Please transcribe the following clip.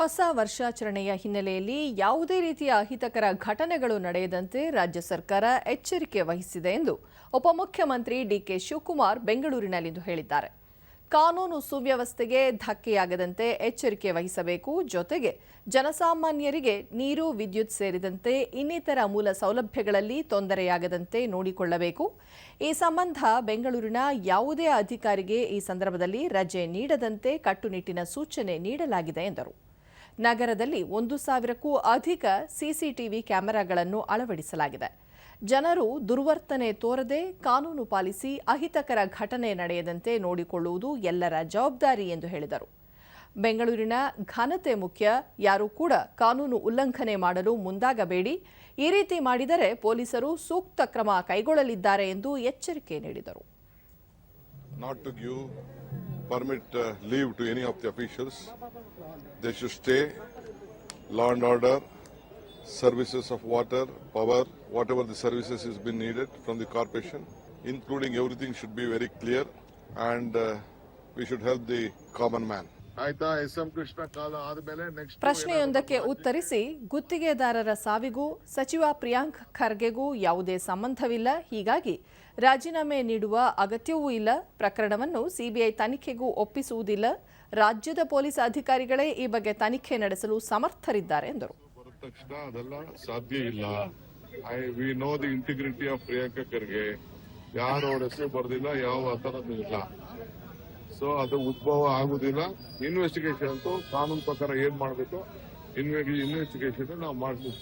ಹೊಸ ವರ್ಷಾಚರಣೆಯ ಹಿನ್ನೆಲೆಯಲ್ಲಿ ಯಾವುದೇ ರೀತಿಯ ಅಹಿತಕರ ಘಟನೆಗಳು ನಡೆಯದಂತೆ ರಾಜ್ಯ ಸರ್ಕಾರ ಎಚ್ಚರಿಕೆ ವಹಿಸಿದೆ ಎಂದು ಉಪಮುಖ್ಯಮಂತ್ರಿ ಡಿಕೆ ಶಿವಕುಮಾರ್ ಬೆಂಗಳೂರಿನಲ್ಲಿಂದು ಹೇಳಿದ್ದಾರೆ. ಕಾನೂನು ಸುವ್ಯವಸ್ಥೆಗೆ ಧಕ್ಕೆಯಾಗದಂತೆ ಎಚ್ಚರಿಕೆ ವಹಿಸಬೇಕು. ಜೊತೆಗೆ ಜನಸಾಮಾನ್ಯರಿಗೆ ನೀರು, ವಿದ್ಯುತ್ ಸೇರಿದಂತೆ ಇನ್ನಿತರ ಮೂಲ ಸೌಲಭ್ಯಗಳಲ್ಲಿ ತೊಂದರೆಯಾಗದಂತೆ ನೋಡಿಕೊಳ್ಳಬೇಕು. ಈ ಸಂಬಂಧ ಬೆಂಗಳೂರಿನ ಯಾವುದೇ ಅಧಿಕಾರಿಗೆ ಈ ಸಂದರ್ಭದಲ್ಲಿ ರಜೆ ನೀಡದಂತೆ ಕಟ್ಟುನಿಟ್ಟಿನ ಸೂಚನೆ ನೀಡಲಾಗಿದೆ ಎಂದರು. ನಗರದಲ್ಲಿ ಒಂದು ಸಾವಿರಕ್ಕೂ ಅಧಿಕ ಸಿಸಿಟಿವಿ ಕ್ಯಾಮೆರಾಗಳನ್ನು ಅಳವಡಿಸಲಾಗಿದೆ. ಜನರು ದುರ್ವರ್ತನೆ ತೋರದೆ ಕಾನೂನು ಪಾಲಿಸಿ ಅಹಿತಕರ ಘಟನೆ ನಡೆಯದಂತೆ ನೋಡಿಕೊಳ್ಳುವುದು ಎಲ್ಲರ ಜವಾಬ್ದಾರಿ ಎಂದು ಹೇಳಿದರು. ಬೆಂಗಳೂರಿನ ಘನತೆ ಮುಖ್ಯ, ಯಾರೂ ಕೂಡ ಕಾನೂನು ಉಲ್ಲಂಘನೆ ಮಾಡಲು ಮುಂದಾಗಬೇಡಿ. ಈ ರೀತಿ ಮಾಡಿದರೆ ಪೊಲೀಸರು ಸೂಕ್ತ ಕ್ರಮ ಕೈಗೊಳ್ಳಲಿದ್ದಾರೆ ಎಂದು ಎಚ್ಚರಿಕೆ ನೀಡಿದರು. Permit uh, leave to any of the officials. They should stay, law and order, services of water, power, whatever the services is been needed from the corporation, including everything should be very clear and uh, we should help the common man. ಆಯ್ತಾ? S M Krishna ಕಾಲ ಆದ್ಮೇಲೆ next ಪ್ರಶ್ನೆಯೊಂದಕ್ಕೆ ಉತ್ತರಿಸಿ. ಗುತ್ತಿಗೆದಾರರ ಸಾವಿಗೂ ಸಚಿವ ಪ್ರಿಯಾಂಕ್ ಖರ್ಗೆಗೂ ಯಾವುದೇ ಸಂಬಂಧವಿಲ್ಲ. ಹೀಗಾಗಿ ರಾಜೀನಾಮೆ ನೀಡುವ ಅಗತ್ಯವೂ ಇಲ್ಲ. ಪ್ರಕರಣವನ್ನು ಸಿಬಿಐ ತನಿಖೆಗೂ ಒಪ್ಪಿಸುವುದಿಲ್ಲ. ರಾಜ್ಯದ ಪೊಲೀಸ್ ಅಧಿಕಾರಿಗಳೇ ಈ ಬಗ್ಗೆ ತನಿಖೆ ನಡೆಸಲು ಸಮರ್ಥರಿದ್ದಾರೆ ಎಂದರು. ಬರದ ತಕ್ಷಣ ಅದೆಲ್ಲ ಸಾಧ್ಯ ಇಲ್ಲ. I we know the integrity of Priyanka Kharge ಯಾರು ಅವ್ರ ಹೆಸರು ಬರ್ದಿಲ್ಲ ಯಾವ ಆತರದ್ದು ಇಲ್ಲ. ಸೊ ಅದು ಉದ್ಭವ ಆಗುದಿಲ್ಲ. ಇನ್ವೆಸ್ಟಿಗೇಷನ್ ಅಂತೂ ಕಾನೂನು ಪ್ರಕಾರ ಏನ್ ಮಾಡ್ಬೇಕು ಇನ್ವೆಸ್ಟಿಗೇಷನ್ ನಾವು ಮಾಡ್ತೀವಿ.